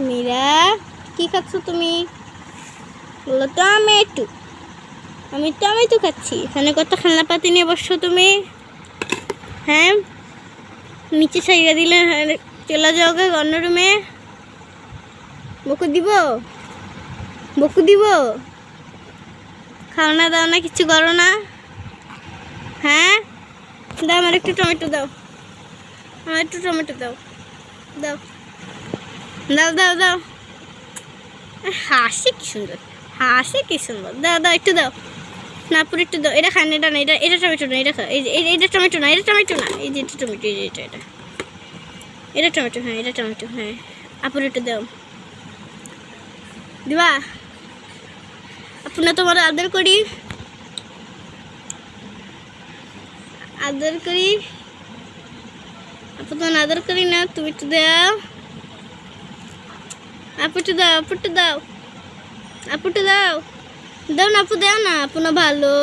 মীরা কি খাচ্ছ তুমি? বলল টমেটো। আমি একটু আমি তো আমি টমেটো খাচ্ছি। এখানে কত খেলনা পাতি নিয়ে বসছো তুমি? হ্যাঁ? নিচে সাইয়া দিলে হ্যাঁ, চলে যাও গে অন্য রুমে। বকু দিব? বকু দিব? খাও না দাও না কিছু করো না। হ্যাঁ? দাও আমার একটু টমেটো দাও। আমার একটু টমেটো দাও। দাও। দাও দাও দাও। হাসি কি সুন্দর, হাসি কি সুন্দর। দাও দাও, একটু দাও। না, পুরো একটু দাও। এটা খান, এটা না, এটা এটা টমেটো না, এটা খা। এই এইটা টমেটো না, এটা টমেটো না। এই যে, এটা টমেটো, এই যে, এটা এটা। এটা টমেটো হ্যাঁ এটা টমেটো হ্যাঁ। আপুর একটু দাও। দিবা? আপু, না, তোমার আদর করি। আদর করি। আপু, তোমার আদর করি না, তুমি একটু দাও। আপু একটু দাও আপুটু দাও। আপুটু দাও। দাও না আপু দাও না আপু না ভালো।